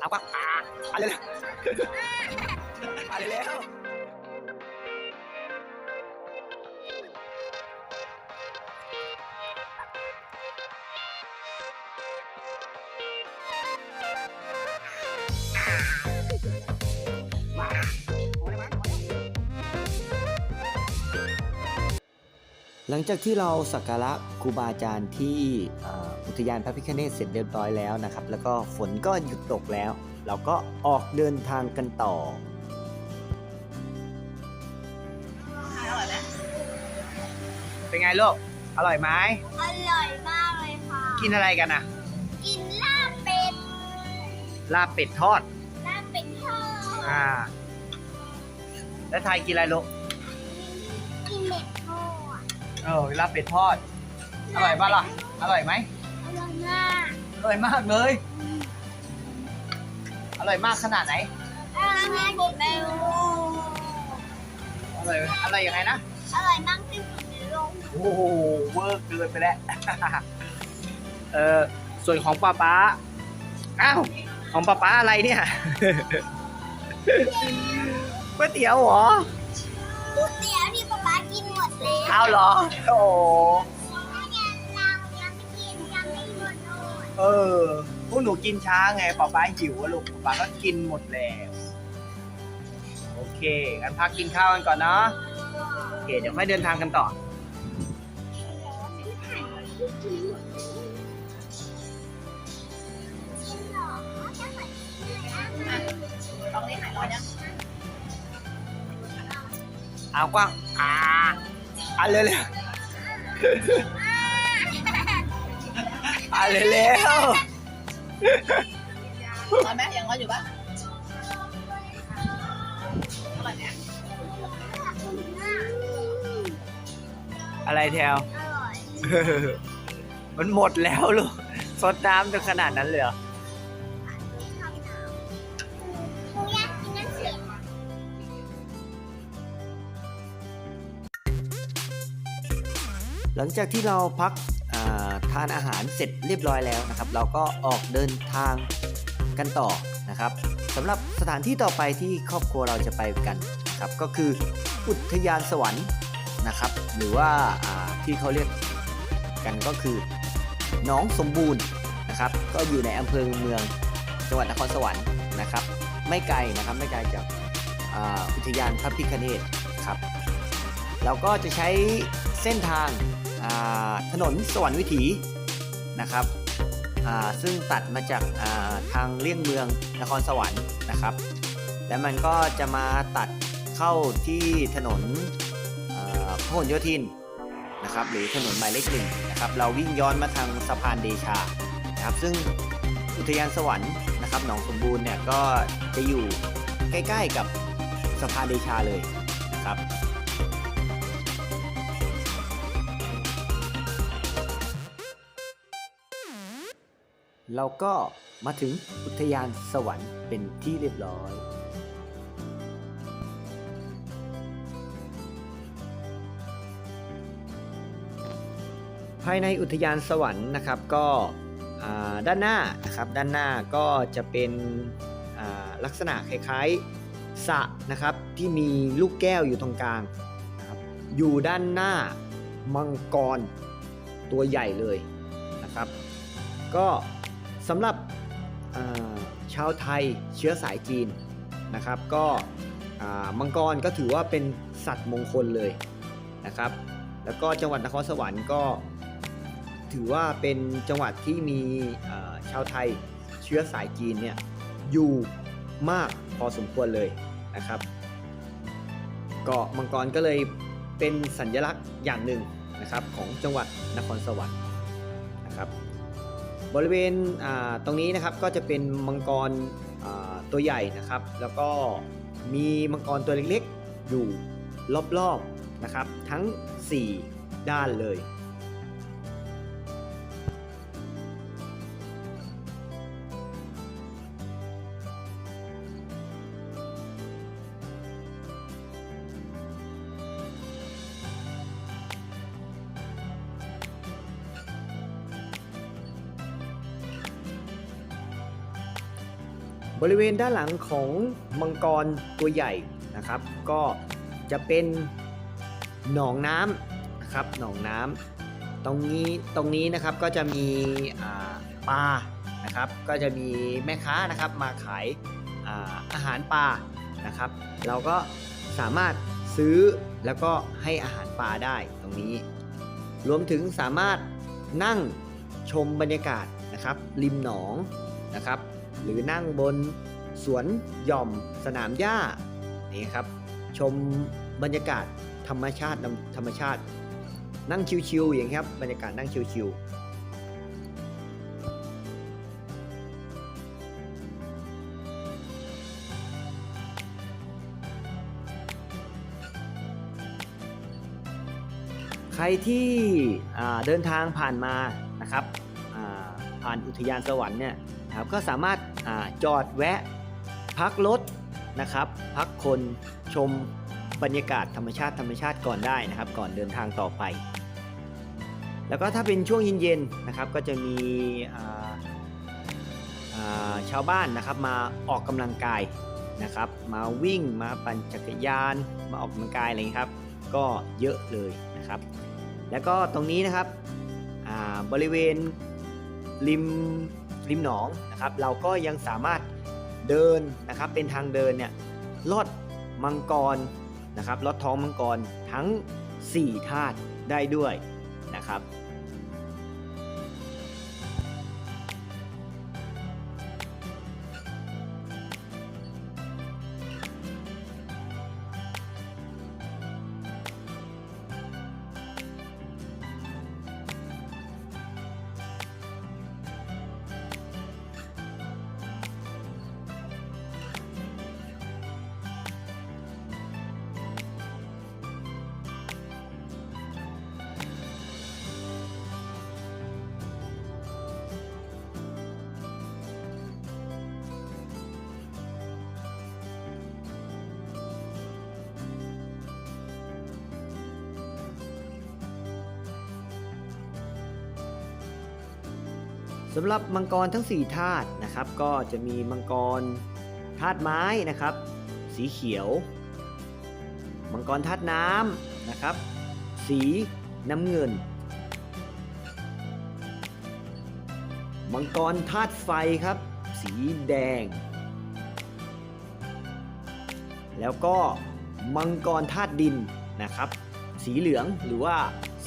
เอาปะอ่าอะไรเลยอะไรแล้วหลังจากที่เราสักการะครูบาอาจารย์ที่ อ่ออุทยานพระพิฆเนศเสร็จเรียบร้อยแล้วนะครับ แล้วก็ฝนก็หยุดตกแล้ว เราก็ออกเดินทางกันต่อเป็นไงลูก อร่อยไหมอร่อยมากเลยค่ะ กินอะไรกันอะกินลาบเป็ด ลาบเป็ดทอด ลาบเป็ดทอด อ่า แล้วไทยกินอะไรลูก กินเม็ดทอด เออลาบเป็ดทอด อร่อยป่ะล่ะ อร่อยไหมอ ร่อยมากอร่อยมากเลย อร่อยมากขนาดไหน อร่อยมากที่สุดในโลกอร่อยอร่อยยังไงนะ อร่อยมากที่สุดในโลกโอ้โหเวอร์เกินไปแล้ว เออส่วนของป้าป๊าอ้าว ของป้าป๊าอะไรเนี่ย ก๋วยเตี๋ยวเหรอ ก๋วยเตี๋ยวที่ป๊าป๊ากินหมดแล้วเอาเหรอ โอ้ เออพวกหนูกินช้าไงป้าป๊าหิวอะลูกป้าป๊าก็กินหมดแล้ว โอเคงั้นพักกินข้าวกันก่อนเนาะโอเค เดี๋ยวค่อยเดินทางกันต่อเอากว้างอ่าอะเร็วๆ อะเร็วร้อนไหมยังร้อนอยู่ปะอร่อยไหมๆอะไรแถว อร่อย มันหมดแล้วลูกซดน้ำจนขนาดนั้นเลยเหรอชอบน้ำหนูอยากกินน้ำเสียงหลังจากที่เราพักอ่า ทานอาหารเสร็จเรียบร้อยแล้วนะครับ เราก็ออกเดินทางกันต่อนะครับสำหรับสถานที่ต่อไปที่ครอบครัวเราจะไปกันครับก็คืออุทยานสวรรค์นะครับ หรือว่าาที่เขาเรียกกันก็คือหน้องสมบูรณ์นะครับ ก็อยู่ในอำเภอเมืองจังหวัดนครสวรรค์นะครับ ไม่ไกลนะครับไม่ไกลจากอุทยานพระพิฆเนศครับเราก็จะใช้เส้นทาง ถนนสวรรค์วิถีนะครับซึ่งตัดมาจากาทางเลี่ยงเมืองนครสวรรค์นะครับ แล้วมันก็จะมาตัดเข้าที่ถนนพหลโยธินนะครับหรือถนนหมายเลขหนึ่งนะครับเราวิ่งย้อนมาทางสะพานเดชานะครับซึ่งอุทยานสวรรค์นะครับหนองสมบูรณ์เนี่ยก็จะอยู่ใกล้ๆกับสะพานเดชาเลยนะครับ เราก็มาถึงอุทยานสวรรค์เป็นที่เรียบร้อย ภายในอุทยานสวรรค์นะครับก็ด้านหน้านะครับด้านหน้าก็จะเป็นลักษณะคล้ายๆสระนะครับที่มีลูกแก้วอยู่ตรงกลางนะครับอยู่ด้านหน้ามังกรตัวใหญ่เลยนะครับ ก็ สำหรับชาวไทยเชื้อสายจีนนะครับ ก็มังกรก็ถือว่าเป็นสัตว์มงคลเลยนะครับ แล้วก็จังหวัดนครสวรรค์ก็ถือว่าเป็นจังหวัดที่มีชาวไทยเชื้อสายจีนเนี่ยอยู่มากพอสมควรเลยนะครับเกาะมังกรก็เลยเป็นสัญลักษณ์อย่างหนึ่งนะครับของจังหวัดนครสวรรค์นะครับ บริเวณตรงนี้นะครับก็จะเป็นมังกรตัวใหญ่นะครับ แล้วก็มีมังกรตัวเล็กๆอยู่รอบๆนะครับ ทั้ง 4 ด้านเลย บริเวณด้านหลังของมังกรตัวใหญ่นะครับ ก็จะเป็นหนองน้ำนะครับหนองน้ำตรงนี้ตรงนี้นะครับก็จะมีปลานะครับ ก็จะมีแม่ค้านะครับมาขายอาอาหารปลานะครับ เราก็สามารถซื้อแล้วก็ให้อาหารปลาได้ตรงนี้ รวมถึงสามารถนั่งชมบรรยากาศนะครับ ริมหนองนะครับ หรือนั่งบนสวนหย่อมสนามหญ้านี่ครับ ชมบรรยากาศธรรมชาติธรรมชาติ นั่งชิวๆอย่างนี้ครับ บรรยากาศนั่งชิวๆใครที่เดินทางผ่านมานะครับ ผ่านอุทยานสวรรค์เนี่ยนะครับก็สามารถอาจอดแวะพักรถนะครับ พักคนชมบรรยากาศธรรมชาติธรรมชาติก่อนได้นะครับ ก่อนเดินทางต่อไป แล้วก็ถ้าเป็นช่วงเย็นๆนะครับ ก็จะมีาาชาวบ้านนะครับมาออกกำลังกายนะครับ มาวิ่งมาปั่นจักรยาน มาออกกำลังกายอะไรครับ ก็เยอะเลยนะครับ แล้วก็ตรงนี้นะครับบริเวณ ริมริมหนองนะครับเราก็ยังสามารถเดินนะครับเป็นทางเดินเนี่ยลอดมังกรนะครับลอดท้องมังกรทั้ง 4 ธาตุได้ด้วยนะครับ สำหรับมังกรทั้ง 4 ธาตุนะครับ ก็จะมีมังกรธาตุไม้นะครับ สีเขียว มังกรธาตุน้ำนะครับ สีน้ำเงิน มังกรธาตุไฟครับ สีแดง แล้วก็มังกรธาตุดินนะครับ สีเหลืองหรือว่า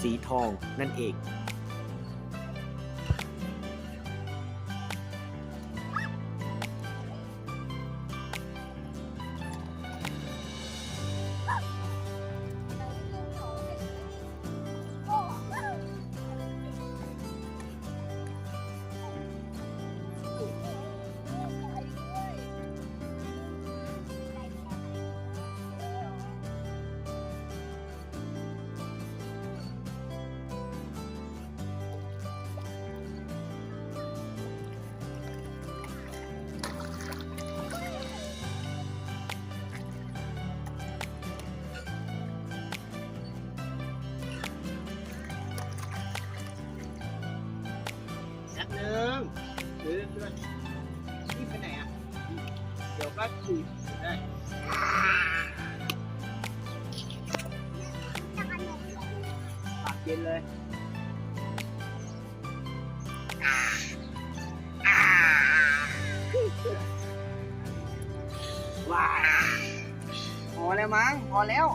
สีทองนั่นเอง ก็คุยได้ปากเย็นเลยว้าพอแล้วมั้งพอแล้ว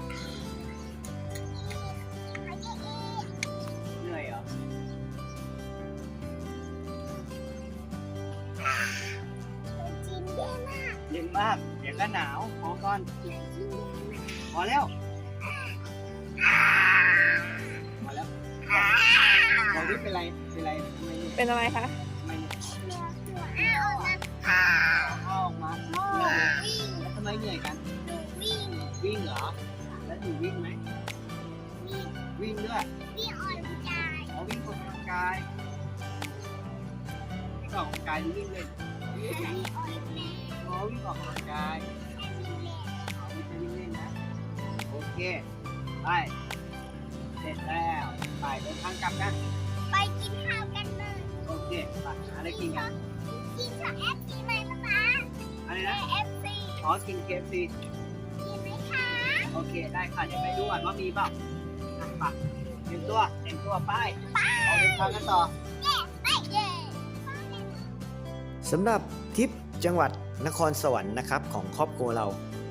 ดี๋ยวก็หนาวพอก่อนพอแล้วพอแล้วเราไม่เป็นไรเป็นไรทำไมเนี่ยเป็นอะไรคะทำไมเนี่ยเอาออกมาแล้วทำไมเหนื่อยกัน วิ่งเหรอ แล้วหนูวิ่งไหมวิ่งด้วยอ๋อวิ่งออกกำลังกายวิ่งออกกำลังกายหรือวิ่งเล่นอ๋อวิ่งออกกำลังกาย เอาไม่ใช่วิ่งเล่นนะ โอเค ไป เสร็จแล้ว ไปเดินทางกลับกัน ไปกินข้าวกันเลย โอเค ไปหาอะไรกินกัน กินช็อกแอปสีใหม่ป๊าป๊าอะไรอกินเคฟซีกินไหมคะ โอเค ได้ค่ะ เดี๋ยวไปดูก่อนว่ามีเปล่าอะไปเตรียมตัวเตรียมตัวไปเราเดินทางกันต่อไปเย่สำหรับทริปจังหวัดนครสวรรค์นะครับของครอบครัวเรา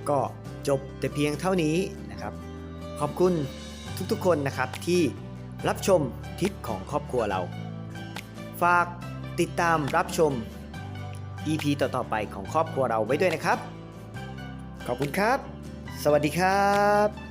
ก็ จบแต่เพียงเท่านี้นะครับ ขอบคุณทุกๆคนนะครับที่รับชมทิปของครอบครัวเรา ฝากติดตามรับชม EP ต่อๆไปของครอบครัวเราไว้ด้วยนะครับ ขอบคุณครับ สวัสดีครับ